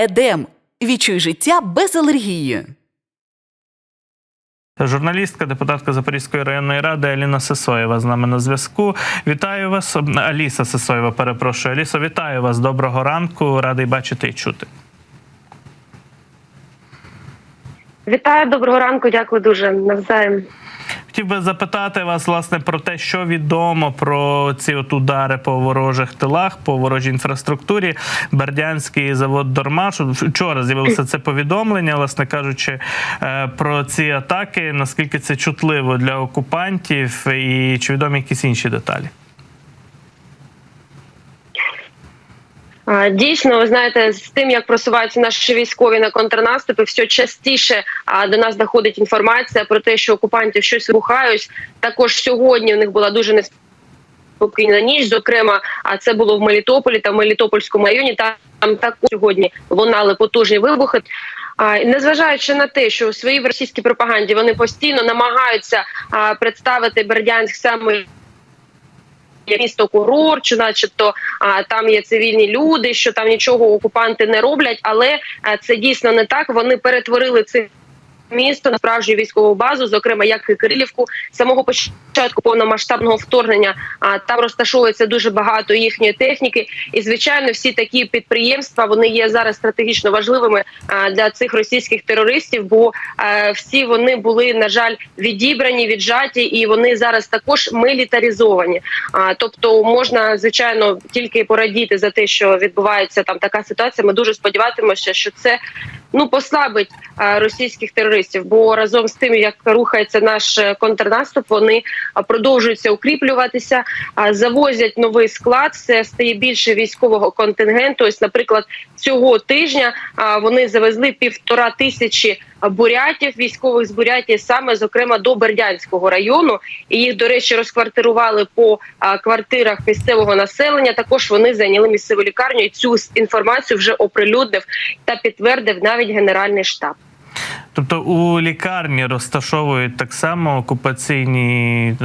Едем. Відчуй життя без алергії. Журналістка, депутатка Запорізької районної ради Аліна Сисоєва з нами на зв'язку. Вітаю вас, Аліса Сисоєва. Перепрошую. Алісо, вітаю вас. Доброго ранку. Радий бачити і чути. Вітаю, доброго ранку. Дякую дуже навзаєм. Хотів би запитати вас власне про те, що відомо про ці от удари по ворожих тилах, по ворожій інфраструктурі. Бердянський завод Дормаш. Вчора з'явилося це повідомлення, власне кажучи, е, про ці атаки. Наскільки це чутливо для окупантів, і чи відомі якісь інші деталі? Дійсно, ви знаєте, з тим, як просуваються наші військові на контрнаступи, все частіше до нас доходить інформація про те, що окупантів щось рухають. Також сьогодні у них була дуже неспокійна ніч. Зокрема, а це було в Мелітополі та в Мелітопольському районі. Там також сьогодні лунали потужні вибухи. Незважаючи на те, що у своїй російській пропаганді вони постійно намагаються представити Бердянськ саме місто курорт, що начебто а, там є цивільні люди, що там нічого окупанти не роблять, але а, це дійсно не так. Вони перетворили це. Місто на справжню військову базу, зокрема як і Кирилівку, самого початку повномасштабного вторгнення. А там розташовується дуже багато їхньої техніки, і звичайно, всі такі підприємства вони є зараз стратегічно важливими для цих російських терористів, бо всі вони були на жаль відібрані, віджаті, і вони зараз також милітаризовані. Тобто можна звичайно тільки порадіти за те, що відбувається там така ситуація. Ми дуже сподіватимося, що це ну послабить російських терористів. Бо разом з тим, як рухається наш е, контрнаступ, вони продовжуються укріплюватися, завозять новий склад. Все стає більше військового контингенту. Ось, наприклад, цього тижня вони завезли півтора тисячі бурятів, військових з Бурятії, саме зокрема до Бердянського району. І їх, до речі, розквартирували по а, квартирах місцевого населення. Також вони зайняли місцеву лікарню. І цю інформацію вже оприлюднив та підтвердив навіть Генеральний штаб. Тобто у лікарні розташовують так само окупаційні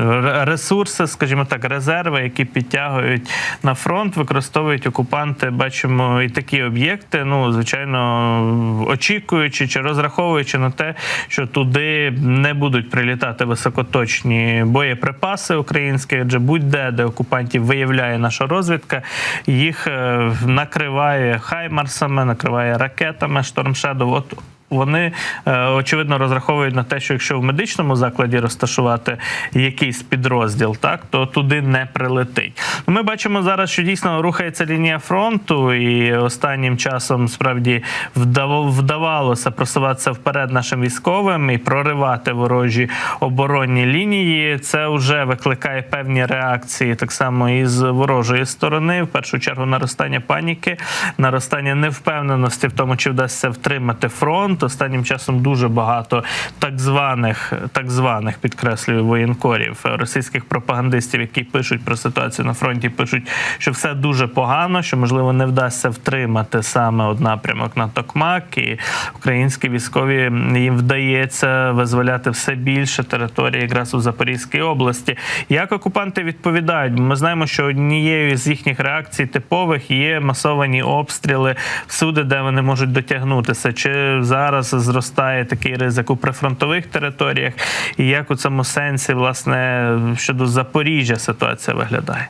ресурси, скажімо так, резерви, які підтягують на фронт, використовують окупанти. Бачимо і такі об'єкти. Ну, звичайно, очікуючи чи розраховуючи на те, що туди не будуть прилітати високоточні боєприпаси українські, адже будь-де, де окупантів виявляє наша розвідка, їх е, накриває хаймарсами, накриває ракетами Штормшедов. От вони е, очевидно розраховують на те, що якщо в медичному закладі розташувати якийсь підрозділ, так то туди не прилетить. Ми бачимо зараз, що дійсно рухається лінія фронту, і останнім часом справді вдав- вдавалося просуватися вперед нашим військовим і проривати ворожі оборонні лінії. Це вже викликає певні реакції так само і з ворожої сторони. В першу чергу наростання паніки, наростання невпевненості в тому, чи вдасться втримати фронт. Останнім часом дуже багато так званих, так званих підкреслюю воєнкорів, е, російських пропагандистів, які пишуть про ситуацію на фронті, пишуть, що все дуже погано, що можливо не вдасться втримати саме от напрямок на Токмак, і українські військові їм вдається визволяти все більше території якраз у Запорізькій області. Як окупанти відповідають? Ми знаємо, що однією з їхніх реакцій типових є масовані обстріли всюди, де вони можуть дотягнутися. Чи зараз зростає такий ризик у прифронтових територіях? І як у цьому сенсі, власне, щодо Запоріжжя ситуація виглядає?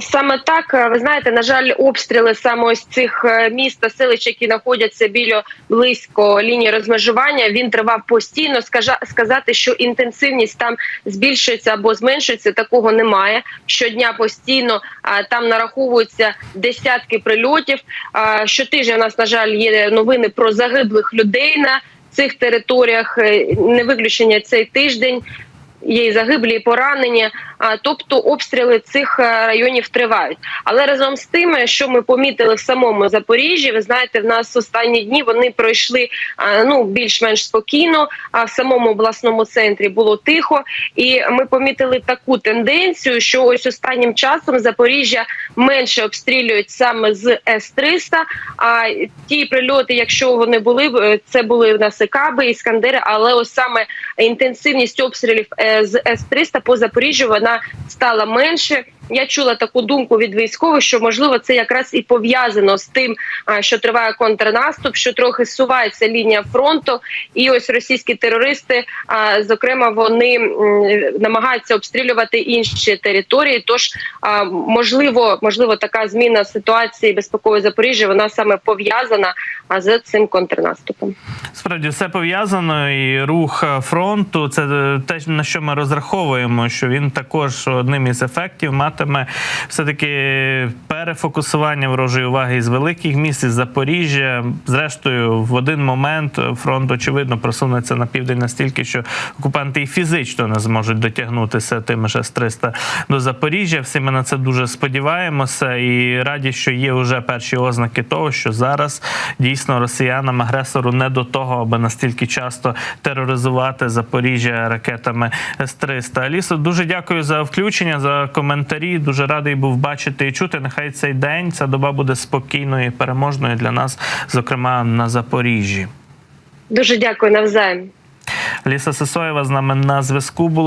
Саме так е, ви знаєте, на жаль, обстріли саме ось цих е, міст та селищ, які знаходяться біля близько лінії розмежування. Він тривав постійно. Сказати, що інтенсивність там збільшується або зменшується, такого немає. Щодня постійно там нараховуються десятки прильотів. Щотижня у нас на жаль є новини про загиблих людей на цих територіях. Е, Не виключення цей тиждень. Є і загиблі, і поранені. Тобто обстріли цих е, районів тривають. Але разом з тим, що ми помітили в самому Запоріжжі, ви знаєте, в нас останні дні вони пройшли ну більш-менш спокійно. А в самому обласному центрі було тихо, і ми помітили таку тенденцію, що ось останнім часом Запоріжжя менше обстрілюють саме з С-300, А ті прильоти, якщо вони були, е, це були в нас каби, іскандери, але ось саме інтенсивність обстрілів е, з С-300 по Запоріжжю вона стала менше. Я чула таку думку від військових, що можливо це якраз і пов'язано з тим, що триває контрнаступ, що трохи сувається лінія фронту, і ось російські терористи, а, зокрема, вони намагаються обстрілювати інші території. Тож можливо, можливо, така зміна ситуації безпекової Запоріжжя вона саме пов'язана з цим контрнаступом. Справді все пов'язано, і рух е, фронту це е, те, на що ми розраховуємо, що він також одним із ефектів матиме все-таки перефокусування ворожої уваги із великих міст, із Запоріжжя. Зрештою, в один момент фронт, очевидно, просунеться на південь настільки, що окупанти і фізично не зможуть дотягнутися тими ж С-300 до Запоріжжя. Всі ми на це дуже сподіваємося і раді, що є вже перші ознаки того, що зараз дійсно росіянам агресору не до того, аби настільки часто тероризувати Запоріжжя ракетами С-300. Алісо, дуже дякую за включення, за коментарі. Дуже радий був бачити і чути. Нехай цей день, ця доба буде спокійною і переможною для нас, зокрема на Запоріжжі. Дуже дякую навзаєм. Ліса Сисоєва з нами на зв'язку була.